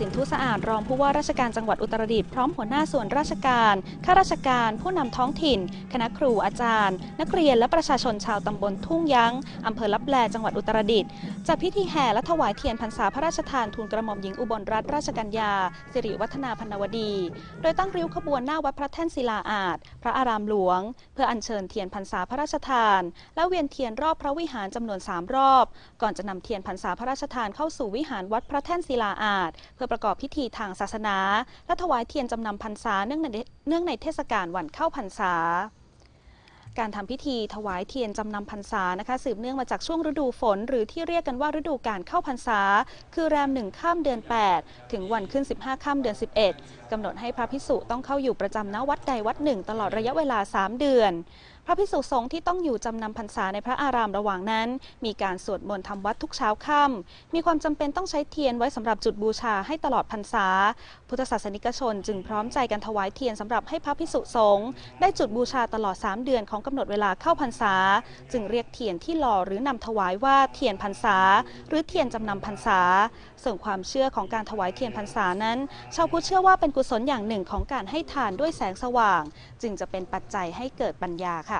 สินทุสะอาดรองผู้ว่าราชการจังหวัดอุตรดิตถ์พร้อมหัวหน้าส่วนราชการข้าราชการ ผู้นำท้องถิ่น คณะครูอาจารย์ นักเรียนและประชาชนชาวตำบลทุ่งยั้งอำเภอลับแลจังหวัดอุตรดิตถ์จัดพิธีแห่และถวายเทียนพรรษาพระราชทานทูลกระหม่อมหญิงอุบลรัตนราชกัญญาสิริวัฒนาพนวดี โดยตั้งริ้วขบวนหน้าวัดพระแท่นศิลาอาจพระอารามหลวง เพื่ออัญเชิญเทียนพรรษาพระราชทาน และเวียนเทียนรอบพระวิหารจำนวน3รอบ ก่อนจะนำเทียนพรรษาพระราชทานเข้าสู่วิหารวัดพระแท่นศิลาอาจเพื่อประกอบพิธีทางศาสนา และถวายเทียนจำนำพรรษาเนื่องในเนื่องในเทศกาลวันเข้าพรรษาการทำพิธีถวายเทียนจำนำพรรษานะคะ สืบเนื่องมาจากช่วงฤดูฝน หรือที่เรียกกันว่าฤดูการเข้าพรรษา คือแรมหนึ่งข้ามเดือน 8 ถึงวันขึ้น 15ข้ามเดือน 11กำหนดให้พระพิสุต้องเข้าอยู่ประจำณวัดใดวัดหนึ่ง ตลอดระยะเวลา 3 เดือน ระพิสุสงฆ์ที่ต้องอยู่จำนำพรรษาในพระอารามระหว่างนั้น มีการสวดมนต์ทำวัดทุกเช้าค่ำมีความจำเป็นต้องใช้เทียนไว้สำหรับจุดบูชาให้ตลอดพรรษา พุทธศาสนิกชนจึงพร้อมใจกันถวายเทียนสำหรับให้พระพิสุสงฆ์ได้จุดบูชาตลอด 3 เดือนของกำหนดเวลาเข้าพรรษา จึงเรียกเทียนที่หล่อหรือนำถวายว่าเทียนพรรษา หรือเทียนจำนำพรรษา ส่วนความเชื่อของการถวายเทียนพรรษานั้น ชาวพุทธเชื่อว่าเป็นกุศลอย่างหนึ่งของการให้ทานด้วยแสงสว่าง จึงจะเป็นปัจจัยให้เกิดปัญญาค่ะ